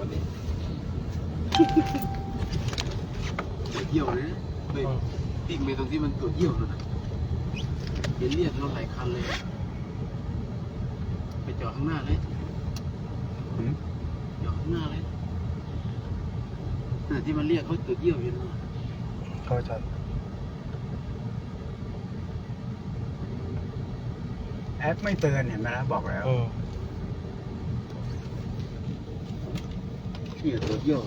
วันนี้ตรวเยี่ยวเลยนะไปติ่งไปตรงที่มันตรวเยี่ยวนั่นนะเห็นเรียกรถหลายคันเลยไปจอดข้างหน้าเลยจอดข้างหน้าเลยน่ะที่มันเรียกเขาตรวเยี่ยวอยู่นนน่ะเข้าใจแอปไม่เตือนเห็นไหมนะบอกแล้ว วจเยี่ยว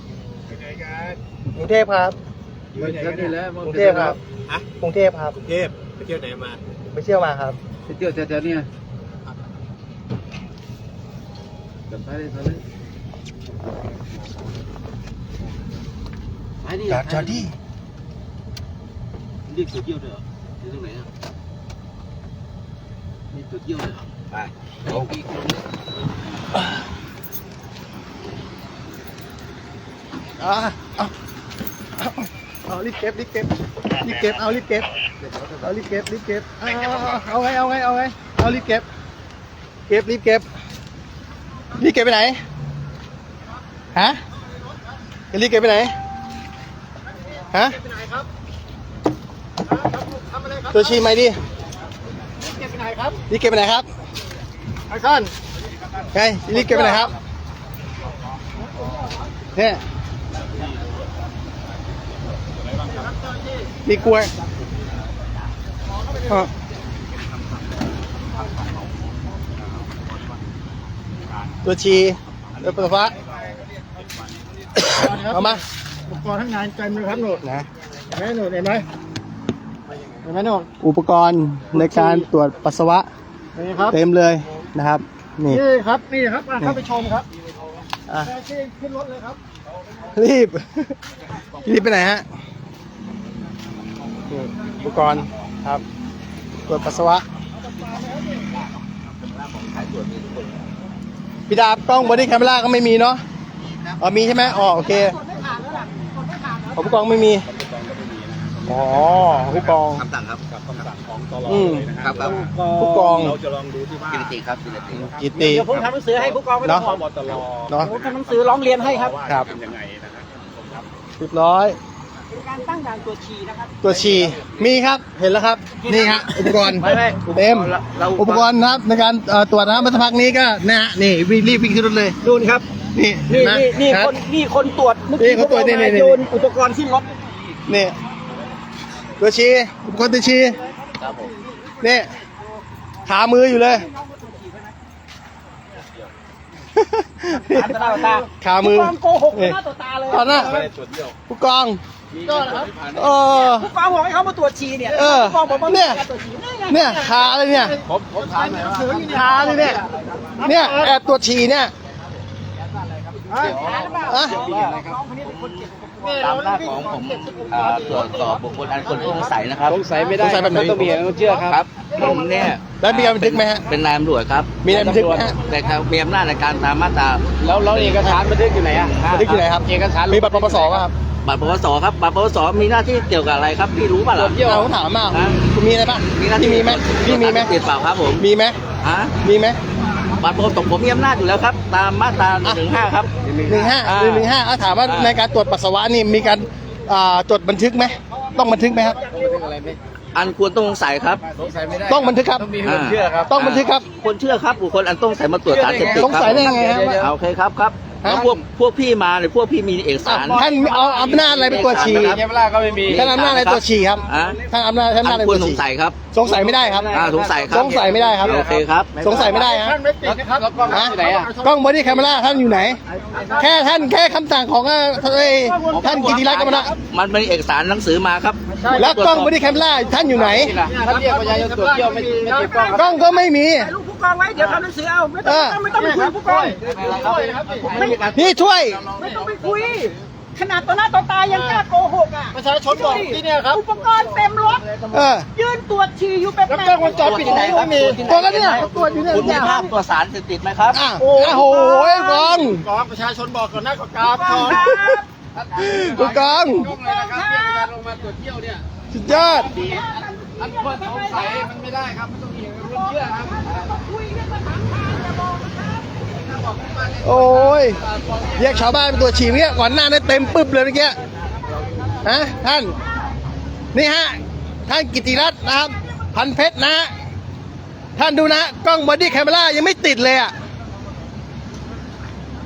อยู่ไหนกันกรุงเทพครับอยู่ไหนแค่กันนี้เนี่ยแหล้วกรุงเทพครับฮะกรุงเทพครับกรุงเทพไปเที่ยวไหนมาไปเที่ยวมาครับไปเที่ยวแถวๆเนี่ยกันไปเลยไปเลยไปนี่จอดจอดดิเรียกตรวจเยี่ยวด้วยเหรออยู่ตรงไหนอะมีตรวจเยี่ยวด้วยเหรอไปโอ้ปีกลง อ่าเอาเอาเอารีบเก็บรีบเก็บรีบเก็บเอารีบเก็บเอารีบเก็บรีบเก็บเอาเอาเอาเอาไงเอาไงเอาไงเอารีบเก็บ เก็บรีบเก็บรีบเก็บไปไหนฮะจะรีบเก็บไปไหนฮะตัวชีไหมดิรีบเก็บไปไหนครับรีบเก็บไปไหนครับไอคอนไงรีบเก็บไปไหนครับเนี่ย มีกล้วยอะตัวชีตัวปัสสาวะเอามาอุปกรณ์ทั้งงานเต็มเลยครับหนูนะเห็นไหมหนูเห็นไหมเห็นไหมหนูอุปกรณ์ในการตรวจปัสสาวะนี่ครับเต็มเลยนะครับ นี่นี่ครับนี่ครับอะเข้าไปชมครับอะแท็กซี่ขึ้นรถเลยครับ รีบ รีบไปไหนฮะนี่อุปกรณ์ครับตรวจปัสสาวะพี่ดาบกล้องบอดี้แคมราก็ไม่มีเนาะอ๋อมีใช่ไหมอ๋อโอเคอ๋อผู้กองไม่มีอ๋อผู้กองคำสั่งครับกับคำสั่งของตลอืมเลยนะคครัรับครับผู้กองเราจะลองดูที่ว่ากินติครับกินติกิติเดี๋ยวผมทำหนังสือให้ผู้กองไม่ต้องห่วงบตลเนาะผมทำหนังสือร้องเรียนให้ครับครับเป็นยังไงนะครับครับ เรียบร้อย เป็นการตั้งด่านตรวจฉี่นะครับ ตัวฉี่มีครับเห็นแล้วครับ นี่ฮะอุปกรณ์ไม่ไม่เต็มอุปกรณ์นะครับในการเอ่อตรวจนะครับมาสักพักนี้ก็นะฮะนี่วิ่งรีบวิ่งขึ้นรถเลย ดูนครับ นี่เห็นนี่ไหมนี่นี่รับ คนนี่คนตรวจเมื่อนี่กี้เขาตรวจนี่นี่นี่ โยนอุปกรณ์ขึ้นรถนี่ตัวชีอุปกรณ์ตัวชีนี่ขามืออยู่เลย ตาตาตาขามือผู้กองโกหกต่อหน้าต่อตาเลยตอนหน้าไม่ได้ตรวจเยี่ยวผู้กองก็นะครับเออผู้กองบอกให้เขามาตรวจฉี่เนี่ยเออผู้กองบอกว่าเนี่ยการตรวจฉี่นี่ไงเนี่ยขาเลยเนี่ยผมผมถามหน่อยว่าขาเลยเนี่ยเนี่ยแอบตรวจฉี่เนี่ยขาหรือเปล่าอะน้องคนนี้เป็นคนเก็บอุปกรณ์ ตามหน้าของผมอ่าตรวจสอบบุคคลอันคนสงสัยนะครับสงสัยไม่ได้สงสัยแบบไหน ต้องมีต้องเชื่อครับครับผมเนี่ยแล้วมีการบันทึกไหมฮะ เป็นนายตำรวจครับมีนายบันทึกไหมฮะ แต่ครับมีอำนาจในการตามมาตราแล้วแล้วเอกสารบันทึกอยู่ไหนอะบันทึกอยู่ไหนครับเอกสารมีบัตรปปสป่ะครับบัตรปวสครับบัตรปวสมีหน้าที่เกี่ยวกับอะไรครับพี่รู้ป่ะล่ะ เราต้องถามมาฮะ คุณมีอะไรป่ะมีหน้าที่พี่มีไหมพี่มีไหมติดเปล่าครับผมมีไหมฮะมีไหม บัตรปวสผมมีอำนาจอยู่แล้วครับ ตามมาตราหนึ่งห้าครับ หนึ่งห้าอ่าหนึ่งห้าเอาถามว่าอ่าในการตรวจปัสสาวะนี่มีการอ่าจดบันทึกไหมต้องบันทึกไหมครับบันทึกอะไรไหมอันควรต้องสงสัยครับสงสัยไม่ได้ต้องบันทึกครับ ต้องมีคนเชื่อครับ ต้องบันทึกครับ คนเชื่อครับบุคคลอันต้องใส่มาตรวจสารเสพติดสงครับสัยได้ยังไงครับเดี๋ยวเอาโอเคครับครับฮะ แล้วพวกพวกพี่มาเนี่ยพวกพี่มีเอกสาร ท่านเอาอำนาจอะไรเป็นตัวจฉี่เคมราก็ไม่มีท่านอำนาจอะไรตัวจฉี่ครับอะ ท่านอำนาจท่านอำนาจอะไรอันควตัรวจสงฉี่สัยครับสงสัยไม่ได้ครับ อ่าสงสัยครับสงสัยไม่ได้ครับ โอเคครับ สงสัยไม่ได้ฮะท่านไม่ติดนะครับแล้วกล้องฮะที่ไหนอะ กล้องบอดี้แคมราท่านอยู่ไหน แค่ท่านแค่คำสั่งของเอ่อเอ่อท่านกิติรัตน์กำมนะมันมีเอกสารหนังสือมาครับแล้วกล้องบอดี้แคมราท่านอยู่ไหน ท่านเรียกประชาชนตรวจเยี่ยวไม่ไม่ติดกล้องครับกล้องก็ไม่มีถ่ายรูปผู้ กองไว้เดี๋ยวทำหนังสือเอาไม่ต้องไม่ต้องไปคุยกับผู้กองไม่นี่ช่วย ไม่ต้องไปคุย ขนาดต่อหน้าต่อตายังกล้าโกหกอะประชาชนบอกที่เนี่ยครับอุปกรณ์เต็มรถเออ ยืนตรวจฉี่อยู่แบบแล้วกล้องวงจรปิดที่ไหนครับมีตัวแล้วเนี่ยตรวจอยู่เนี่ยคุณมีภาพตัวสารเสพติดไหมครับอะโอ้โหกองกองประชาชนบอกก่อนนะก็กราบคก่อนรับผู้กองกล้องเลยนะครับที่ประชาชนลงมาตรวจเยี่ยวเนี่ยสุดยอดอันควรสงสัยมันไม่ได้ครับ ไม่ต้องมีคนเชื่อครับคุยกันมาถามทางอย่าบอกนะครับโอ้ยเรียกชาวบ้านเป็นตัวจฉี่เมื่อกี้ก่อนหน้านั้นเต็มปึ๊บเลยเมื่อกี้ฮะท่าน นี่ฮะ ท่านกิติรัตน์นะครับ พันเพชรนะฮะท่านดูนะ กล้องบอดี้แคมเปล่ายังไม่ติดเลยอะ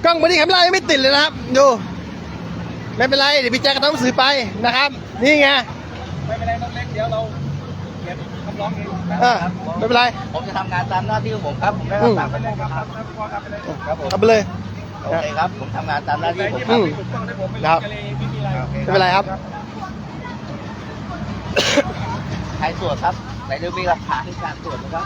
กล้องบอดี้แคมเปล่ายังไม่ติดเลยนะครับ ดู ไม่เป็นไร เดี๋ยวพี่แจ๊คก็ต้องสื่อไปนะครับ นี่ไง ไม่เป็นไรน้องเล็กเดี๋ยวเราเก็บคำร้องเองเออ ไม่เป็นไร ผมจะทำงานตามหน้าที่ของผมครับ ผมได้รับปากไปแล้วครับครับผมเอาไปเลยโอเคครับผมทำงานตามหน้าที่ผมคอืรับมถูกต้องได้ผมไม่ครับก็เลยไม่มีอะไรไม่เป็นไรครับใครตรวจครับไหนดูมีหลักฐานการตรวจนะครับ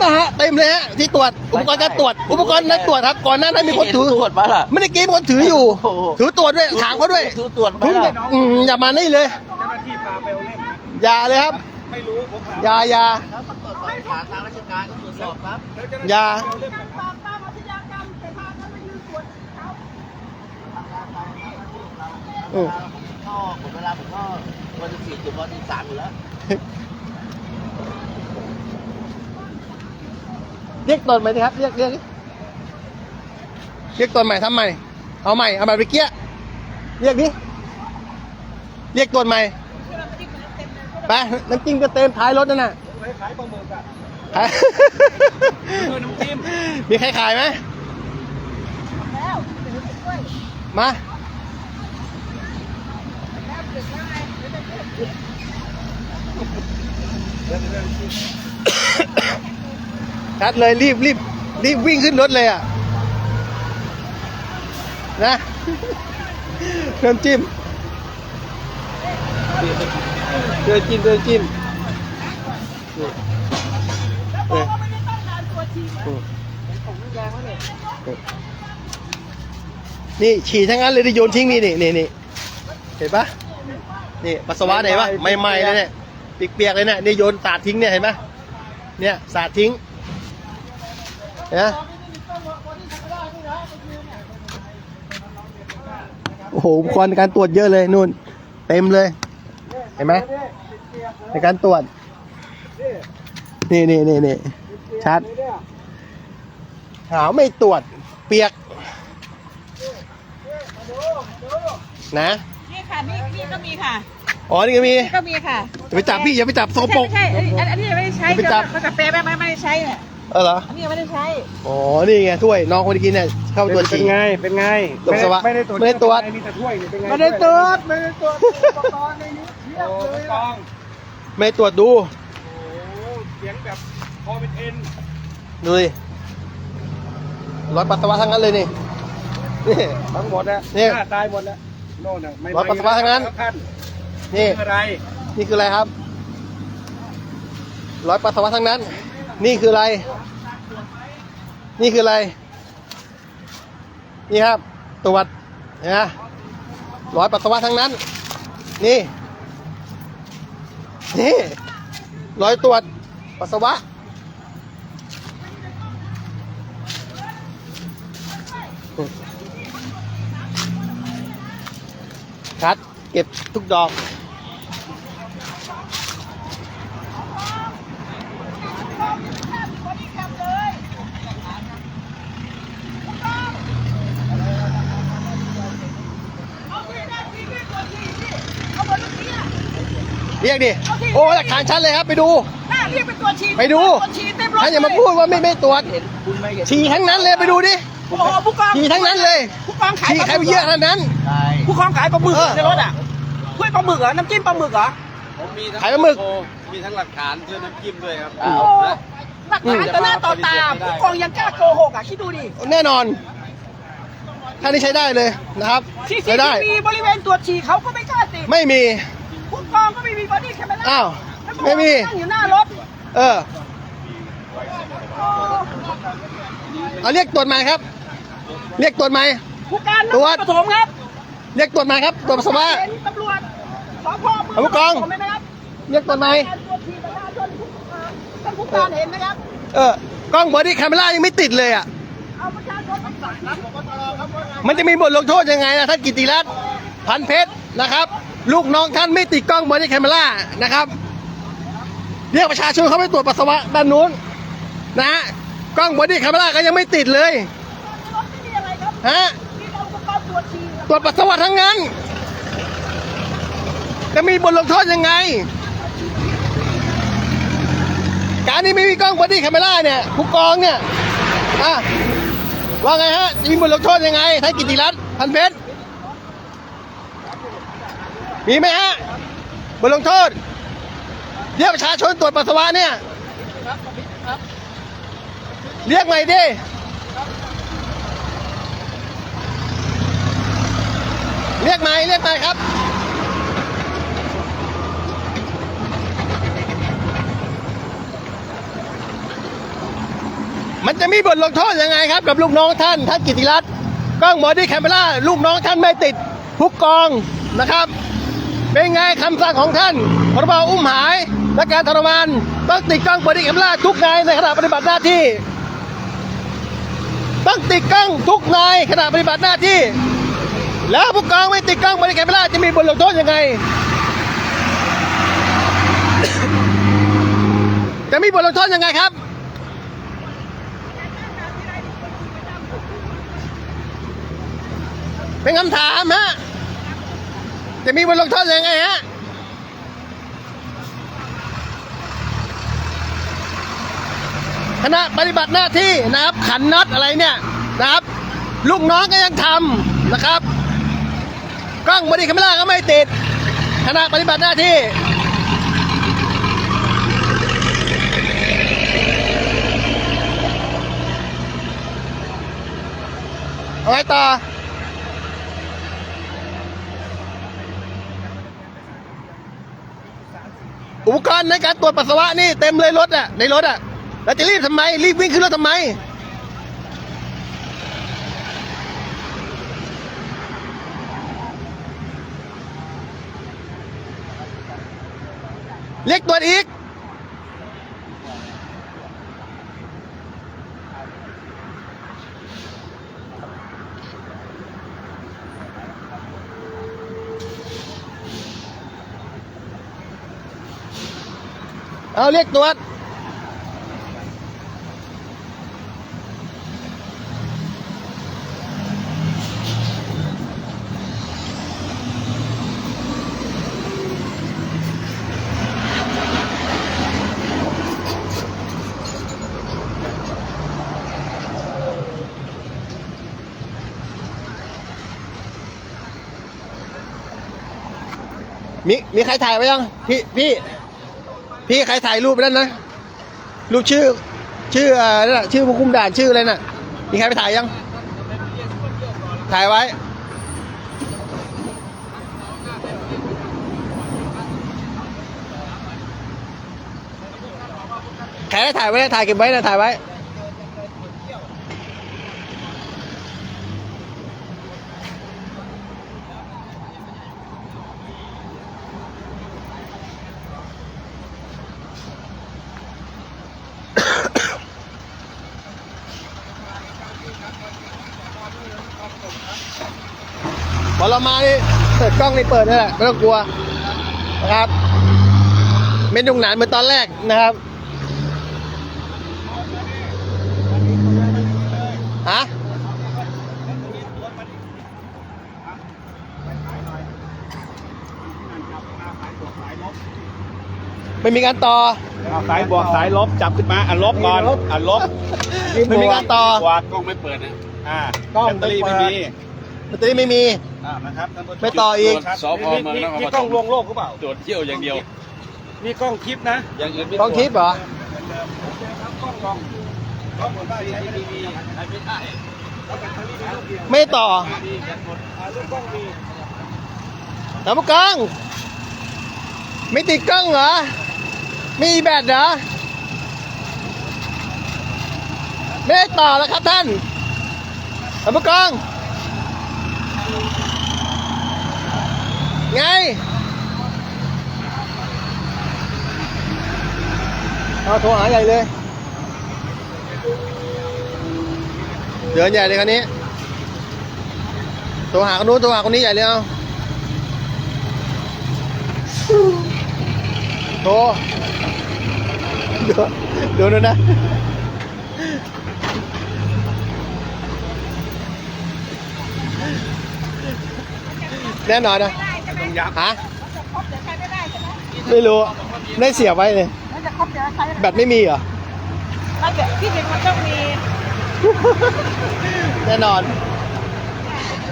นะฮะเต็มเลยฮะที่ตรวจอุปกรณ์การตรวจอุปกรณ์การตรวจครับก่อนหน้านั้นมีคนถือตรวจมาล่ะไม่ได้กี้มีคนถืออยู่โอ้โหถือตรวจด้วยถามเขาด้วยถือตรวจมาคุณล่ะอืมอย่ามานี่เลยเจ้าหน้าที่พาไปเอาเล่มอย่าเลยครับ ไม่รู้ผมถามอย่าอย่า ฐานทางราชการก็ตรวจสอบครับแล้วเจ้าหน้าที่อย่าไปเอาเล่มไหนอืมก็ผมเวลาผมก็วันที่สี่จุดวันที่สามอยู่แล้วเรียกตนใหม่สิครับเรียกเรียกดิเรียกตนใหม่ทำใหม่เอาใหม่เอาแบบเมื่อกี้เรียกดิเรียกตนใหม่ไปน้ำจิ้มก็เต็มท้ายรถนั่นน่ะขายปลาหมึกอะ ขายด้วยน้ำจิ้มมีใครขายไหมแล้วมาชัดเลยรีบรีบรีบวิ่งขึ้นรถเลยอะ นะน้ำจิ้มเดินจิ้มเดินจิ้มเออ นี่ฉี่ทั้งนั้นเลยที่โยนทิ้งนี่นี่นี่นี่เห็นปะนี่ปัสสาวะไหนปะใหม่ๆเลยเนี่ยเปียกๆเลยเนี่ยนี่โยนสาดทิ้งเนี่ยเห็นปะเนี่ยสาดทิ้งเห็นปะโอ้โหอุปกรณ์ในการตรวจเยอะเลยนู่น เต็มเลย เห็นไหมในการตรวจ นี่นี่นี่นี่ชัดหาวไม่ตรวจเปียก นะ นี่ค่ะนี่นี่ก็มีค่ะอ๋อ นี่ก็มีนี่ก็มีค่ะอย่าไปจับพี่อย่าไปจับโซไม่โปรใช่กไม่ใช่อันอันนี้ยังไม่ได้ใช้ไปจับมันกาแฟไม่ไม่ไม่ได้ใช้เนี่ยเออเหรอ อันนี้ยังไม่ได้ใช้อ๋อ นี่ไงถ้วยน้องคนที่กินเนี่ยเข้าไปตรวจเป็นฉี่ไง เป็นไง ตรวจปัสสาวะไม่ได้ตรวจไม่ได้ตรวจ มีแต่ถ้วยนี่เป็นไงไม่ได้ตรวจไม่ได้ตรวจอุปกรณ์ในนี้เทียบเลยกองไม่ตรวจดู โอ้โหเสียงแบบพอเป็นเอ็นดูดิร้อยปัสสาวะทั้งนั้นเลยนี่นี่ ทั้งหมดนะนี่หน้าตายหมดแล้ว โน่นน่ะไม่รถปัสสาวะทั้งนั้นท่านนี่ คืออะไรนี่คืออะไรครับ ร้อยปัสสาวะทั้งนั้น นี่คืออะไร นี่คืออะไร นี่ครับ ตรวจเห็นไหมร้อยปัสสาวะทั้งนั้น นี่ นี่ ร้อยตรวจปัสสาวะ เก็บทุกดอกเรียกดิ โอ้หลักฐานชัดเลยครับ ไปดูหน้าเรียกเป็นตัวฉีดไปดูตัวฉีดเต็มรถท่านอย่ามาพูดว่าไม่ไม่ตรวจเห็นคุณไม่เห็นฉี่ทั้งนั้นเลยไปดูดิ โอ้โหผู้กองฉี่ทั้งนั้นเลยผู้กองขายฉี่ปลาใครหมึไปกเยอะขนาดนั้น ใช่ผู้กองขายปลาหมึกเออ ในรถอะถ้วยปลาหมึกเหรอ น้ำจิ้มปลาหมึกเหรอ ผมมีทั้งขายปลาหมึกโทรมีทั้งหลักฐานเพื่อน้ำจิ้มด้วยครับโอ้โหหลักฐานต่อหน้าต่อตา ผู้กองยังกล้าโกหกอะ คิดดูดิแน่นอนท่านนี้ใช้ได้เลยนะครับซีซีใช้ได้ ทีวีบริเวณตรวจฉี่เขาก็ไม่กล้าติดไม่มี ผู้กองก็ไม่มีบอดี้แคมเปล่าอ้าวแล้วไม่มี นั่งอยู่หน้ารถเออเอาเรียกตรวจใหม่ครับ เรียกตรวจใหม่ ผู้การนตรวจครปฐมครับ เรียกตรวจใหม่ครับตรวจปัสสาวะเห็นตำรวจสพเมืเอาผู้กองนครปฐมไหมครับเรียกตรวจใหม่การตรวจฉี่ประชาชนท่านผู้การเห็นไหมครับ เออกล้องบอดี้แคมเปล่ายังไม่ติดเลยอะเอาประชาชนมาสั่งครับมันจะมีบทลงโทษยังไงนะท่านกิติรัตน์พันเพชรนะครับ ลูกน้องท่านไม่ติดกล้องบอดี้แคมเปล่านะครับเรียกประชาชนเข้าไปตรวจปัสสาวะด้านนู้นนะฮะกล้องบอดี้แคมเปล่าก็ยังไม่ติดเลยฮะ ตรวจปัสสาวะทั้งนั้น จะมีบทลงโทษยังไง การนี้ไม่มีกล้องบอดี้แคมเมราเนี่ยผู้กองเนี่ยอะว่าไงฮะจะมีบทลงโทษยังไงไทยกิติรัตน์พันเพชรมีไหมฮะบทลงโทษเรียกประชาชนตรวจปัสสาวะเนี่ยเรียกใหม่ดิ รียกไหมเรียกไหมครับมันจะมีบทลงโทษยังไงครับ กับลูกน้องท่านท่านกิติรัตน์กล้องบอดี้แคมเปล่าลูกน้องท่านไม่ติดผู้กองนะครับ เป็นไงคำสั่งของท่านพรบอุ้มหายและการทรมานต้องติดกล้องบอดี้แคมเปล่าทุกนายในขณะปฏิบัติหน้าที่ ต้องติดกล้องทุกนายขณะปฏิบัติหน้าที่ แล้วผู้กองไม่ติดกล้องบริการไม่ได้จะมีบทลงโทษยังไง จะมีบทลงโทษยังไงครับ เป็นคำถามฮะ จะมีบทลงโทษยังไงฮะคณะปฏิบัติหน้าที่นะครับขันน็อตอะไรเนี่ยนะครับ ลูกน้องก็ยังทำนะครับ กล้องบอดี้แคมเมราก็ไม่ติดขณะปฏิบัติหน้าที่เอาไงต่ออุปกรณ์ในการตรวจปัสสาวะนี่เต็มเลยรถอะในรถอะแล้วจะรีบทำไมรีบวิ่งขึ้นรถทำไม เล็กตัวอีก เอาเรียกตรวจ มีมีใครถ่ายไว้ยัง พี่พี่พี่ใครถ่ายรูปไปแล้วนะ รูปชื่อ ชื่ออะไรนะชื่อผู้คุมด่านชื่ออะไรน่ะ มีใครไปถ่ายยัง ถ่ายไว้ ใครได้ถ่ายไว้ถ่ายเก็บไว้นะถ่ายไว้ เรามานี่เปิดกล้องนี่เปิดนี่แหละไม่ต้องกลัวนะครับไม่ดุงหนานเหมือนตอนแรกนะครับฮะไม่มีการต่อเอาสายบวกสายลบจับขึ้นมาอะลบก่อนอะลบไม่มีการต่อบวกกล้องไม่เปิดนะอ่ากล้องแบตเตอรี่ไม่มี แบตเตอรี่ไม่มี อ่านะครับท่านผู้ชมไม่ต่ออีกครับสพเมืองนครปฐมมีกล้องลวงโลกหรือเปล่า ตรวจเที่ยวอย่างเดียว มีกล้องคลิปนะอย่างอื่นไม่กล้องทิพย์เหรอกล้องกล้องกล้องบนบ้านใช้ไม่มีใช้ไม่ได้แล้วแบตเตอรี่มีลูกเดียวไม่ต่อมีแบตหมดอ่าลูกกล้องมีแล้วผู้กล้องไม่ติดกล้องเหรอ มีแบตเหรอ ไม่ได้ต่อแล้วครับท่านแล้วผู้กล้อง ไงเอาโทรหาใหญ่เลยเดินใหญ่เลยคันนี้โท รหาคนนู้นโทรหาคนนี้ใหญ่เลยเอาโทรดูดูดูนะแน่นอนนะได้ใช่ไหมฮะจะครบเดี๋ยวใช้ไม่ได้ใช่ไหมไม่รู้ได้เสียไว้เลยมันจะครบเดี๋ยวใช้แบตไม่มีเหรอถ้าเกิดที่จริงมันต้องมีแน่นอน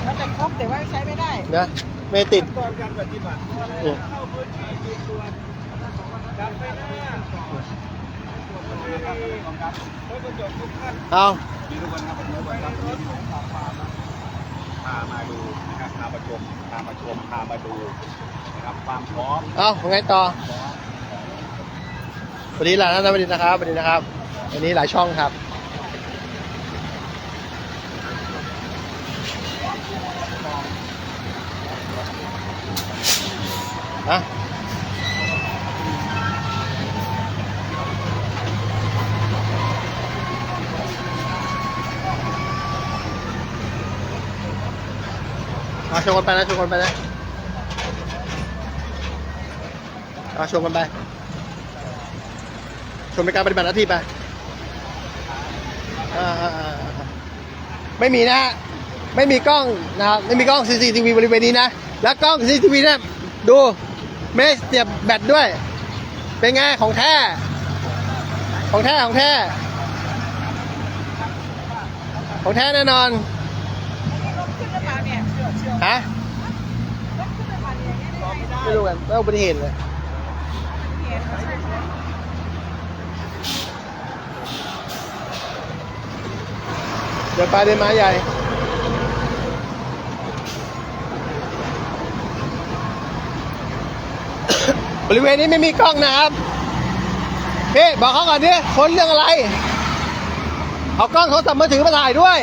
มันจะครบแต่ว่าใช้ไม่ได้นะไม่ติดตอนการปฏิบัติเนี่ยเข้าพื้นที่จุดตรวจการไปหน้าเอา พามาดูนะครับพามาชมพามาชมพามาดูนะครับความพร้อมเอาไงต่อสวัสดีหลานนันวันนี้นะครับสวัสดีนะครับ วันนี้หลายช่องครับฮะ ชวนกันไปนะชวนกันไปนะเอาชวนกันไปชวนเป็นการปฏิบัติหน้าที่ไปอ่าไม่มีนะ ไม่มีกล้องนะครับไม่มีกล้อง CCTV บริเวณนี้นะ แล้วกล้อง CCTV เนี่ยดูไม่เสียบแบตด้วย เป็นไงของแท้ ของแท้ ของแท้ ของแท้แน่นอน รถขึ้นหรือเปล่าเนี่ย ฮะไม่รู้กันไม่อุบัติเหตุเลยเห็นใช่ใช่เดี๋ยวปลาเดินมาใหญ่บริเวณนี้ไม่มีกล้องนะครับพี่บอกเขาก่อนดิคนเรื่องอะไร เอากล้องโทรศัพท์มือถือมาถ่ายด้วย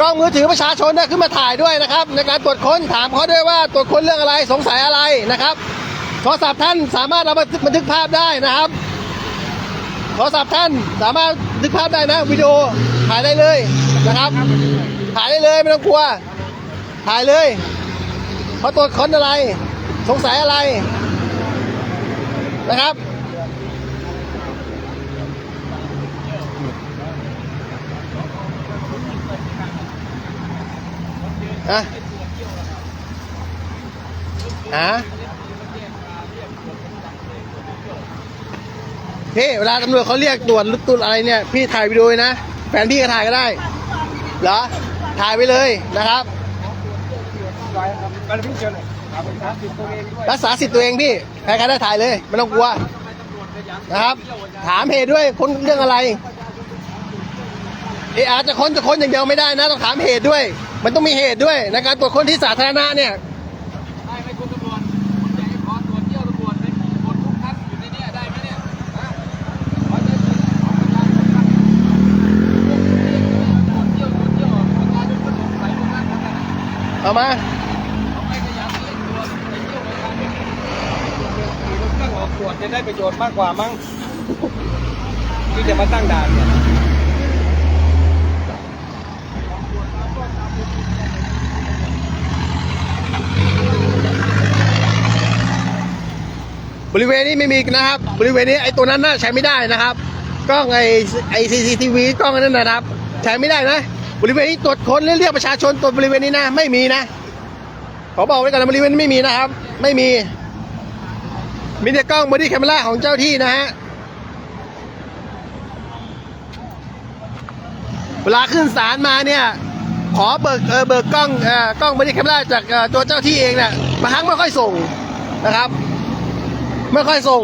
กล้องมือถือประชาชนเนี่ยขึ้นมาถ่ายด้วยนะครับ ในการตรวจค้นถามเขาด้วยว่าตรวจค้นเรื่องอะไรสงสัยอะไรนะครับโทรศัพท์ท่านสามารถเอามาบันทึกภาพได้นะครับโทรศัพท์ท่านสามารถบันทึกภาพได้นะวิดีโอถ่ายได้เลยนะครับ ถ่ายได้เลยไม่ต้องกลัว ถ่ายเลยเขาตรวจค้นอะไร สงสัยอะไรนะครับ อะฮะพี่เวลาตำรวจเขาเรียกตรวจรถตุนอะไรเนี่ย พี่ถ่ายวิดีโอไว้นะ แฟนพี่ก็ถ่ายก็ได้ เหรอ ถ่ายไปเลยนะครับ รักษาสิทธิ์ตัวเองพี่ ใครๆได้ถ่ายเลย ไม่ต้องกลัว นะครับ ถามเหตุด้วยคนเรื่องอะไรเออาจจะค้นจะค้นอย่างเดียวไม่ได้นะ ต้องถามเหตุด้วย มันต้องมีเหตุด้วยในการตรวจค้นที่สาธารณะเนี่ยได้ไหมคุณตำรวจคุณอยากให้ขอตรวจเยี่ยวตำรวจไหมตรวจทุกท่านอยู่ในเนี้ได้ไหมเนี่ยฮะขอจะตรวจประชาชนครับตรวจเยี่ยวตรวจเยี่ยวประชาชนคนสงสัยพวกนั้นทั้งนั้นเอามาเอาไปขยันเลยตรวจไปเยี่ยวประชาชนตั้งออกตรวจจะได้ประโยชน์มากกว่ามั้งที่จะมาตั้งด่านเนี่ย บริเวณนี้ไม่มีนะครับ บริเวณนี้ไอ้ตัวนั้นน่าใช้ไม่ได้นะครับกล้องไอ้ไอ้ซีซีทีวีกล้องอันนั้นนะครับ ใช้ไม่ได้นะบริเวณนี้ตรวจค้นเรียกประชาชนตรวจบริเวณนี้นะ ไม่มีนะขอบอกไว้ก่อนนะบริเวณนี้ไม่มีนะครับ ไม่มี มีแต่กล้องบอดี้แคมราของเจ้าที่นะฮะเวลาขึ้นศาลมาเนี่ย ขอเบิกเออเบิกกล้องเออกล้องบอดี้แคมราจากตัวเจ้าที่เองเนี่ยบางครั้งไม่ค่อยส่งนะครับ ไม่ค่อยส่ง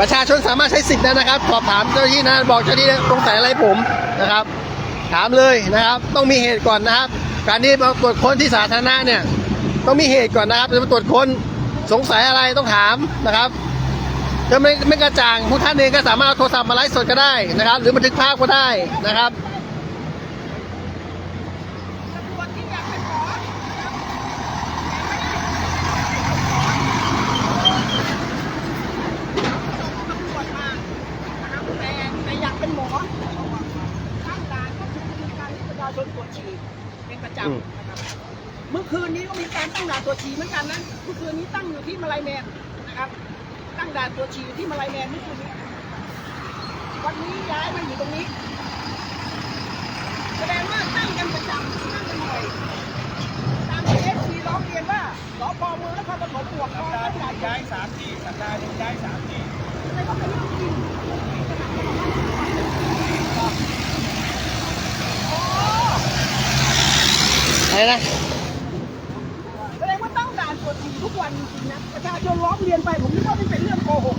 ประชาชนสามารถใช้สิทธิ์นั้นะครับ สอบถามเจ้าหน้าที่นะบอกเจ้าหน้าที่สงสัยอะไรผมนะครับ ถามเลยนะครับ ต้องมีเหตุก่อนนะครับ การที่มาตรวจค้นที่สาธารณะเนี่ย ต้องมีเหตุก่อนนะครับจะมาตรวจค้นสงสัยอะไรต้องถามนะครับถ้าไม่ไม่กระจ่างผู้ท่านเองก็สามารถเอาโทรศัพท์มาไลฟ์สดก็ได้นะครับ หรือบันทึกภาพก็ได้นะครับ คนที่อยากไปขอตำรวจมานะครับแต่แต่อยากเป็นหมอตั้งด่านก็คือมีการที่ประชาชนตรวจฉี่เป็นประ จอืมำนะครับเมื่อคืนนี้ก็มีการตั้งด่านตรวจฉี่เหมือนกันนะเมื่อคืนนี้ตั้งอยู่ที่มาลายแมนนะครับ ตั้งด่านตรวจฉี่ที่มาลายแมนเมื่อคืนนี้วันนี้ย้ายมาอยู่ตรงนี้ แสดงว่าตั้งกันประจำตั้งกันบ่อยตามที่เอฟซีร้องเรียนว่าสพเมืองนครปฐมปวดคอตั้งด่านย้ายสามที่สัปดาห์หนึงย้ายสามที่ไม่ต้องไปเรื่องจริง อะไรนะแสดงว่าตั้งด่านตรวจฉี่ทุกวันจริงๆนะประชาชนร้องเรียนไปผมนึกว่ามันเป็นเรื่องโกหก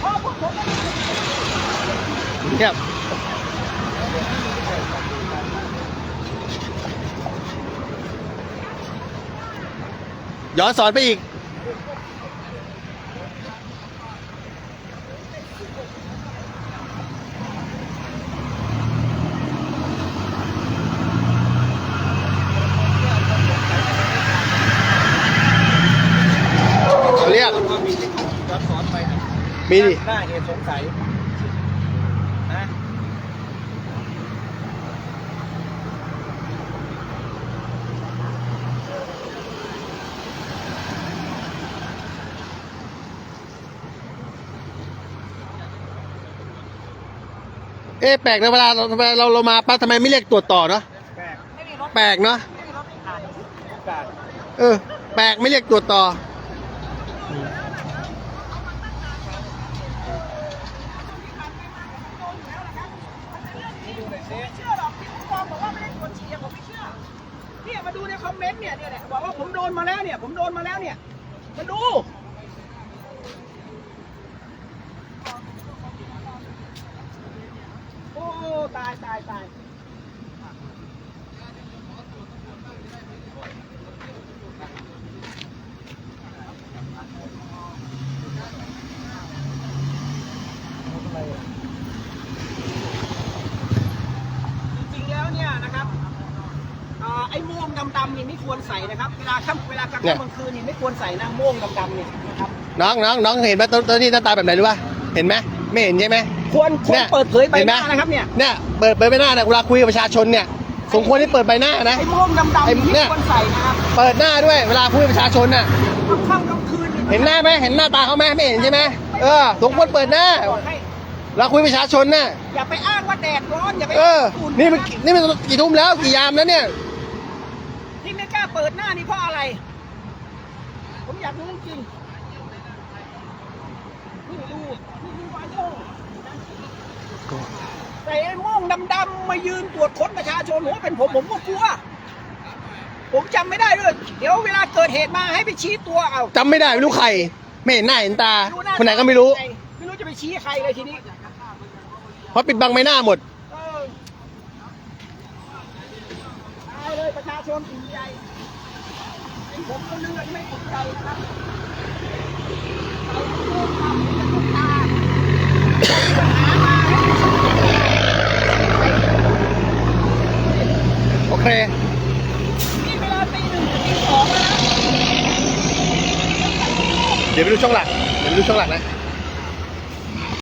เพราะพวกผมไม่ได้เงียบย้อนสอนไปอีก เรียก ก็มีที่ย้อนสอนไปนะ มีดิ หน้าเหตุสงสัยนะ เอ๊ะแปลกนะเวลาเราเวลาเราเรามาปั๊บทำไมไม่เรียกตรวจต่อเนาะแปลกแปลกเนาะโอกาสเออ แปลกไม่เรียกตรวจต่อไม่เชื่อหรอกที่ผู้กองบอกว่าไม่ได้ตรวจฉี่อะผมไม่เชื่อเนี่ยมาดูในคอมเมนต์เนี่ยเนี่ยเนี่ยบอกว่าผมโดนมาแล้วเนี่ย ผมโดนมาแล้วเนี่ยมาดู โอ้ ตายตายตายจริงๆแล้วเนี่ยนะครับอ่าไอ้โม่งดำๆนี่ไม่ควรใส่นะครับ เวลาค่ำเวลากลางเนี่ยค่ำกลางคืนนี่ไม่ควรใส่นะโม่งดำๆเนี่ยนะครับ น้องน้องน้องเห็นไหมตัวตัวนี้หน้าตาแบบไหนรู้ป่ะเห็นไหม ไม่เห็นใช่ไหม ควรควรเนี่ยเปิดเผยใบเห็นหไหมน้านะครับเนี่ยเนี่ยเปิดเปิดใบหน้าเนี่ยเวลาคุยกับประชาชนเนี่ยสมควรที่เปิดใบหน้านะ ไอ้โม่งดำไอ้ๆนี่เนี่ไม่ย ควรใส่นะครับเปิดหน้าด้วยเวลาคุยกับประชาชนน่ะกลางค่ำกลางคืนเห็นหน้าไหมเห็นหน้าตาเขาไหมไม่เห็นใช่ไหมเออสมควรเปิดหน้าบอกให้เวลาคุยกับประชาชนน่ะอย่าไปอ้างว่าแดดร้อนอย่าไปเออ ฝุ่นี่มันนี่มันกี่ทุ่มแล้วกี่ยามแล้วเนี่ย ที่ไม่กล้าเปิดหน้านี่เพราะอะไร ผมอยากรู้จริงนี่ดูนี่ดูไอ้โม่ง ใส่ไอ้โม่งดำๆมายืนตรวจค้นประชาชนผมว่าเป็นผมผมก็กลัว ผมจำไม่ได้ด้วยเดี๋ยวเวลาเกิดเหตุมาให้ไปชี้ตัวเอาจำไม่ได้ไม่รู้ใคร ไม่เห็นหน้าเห็นตาาคนไหนก็ไม่รู้ไม่รู้จะไปชี้ใครเลยทีนี้เพราะปิดบังใบหน้าหมดเออตายเลยประชาชนอุ่นใจไอ้ผมก็เลือดไม่อุ่นใจนะครับไอ้พวกทำเป็นตุ๊กตาหามาให้ โอ เคนี่เวลาตีหนึ่งตีสองแล้วนะ เดี๋ยวไปดูช่องหลัก เดี๋ยวไปดูช่องหลักนะ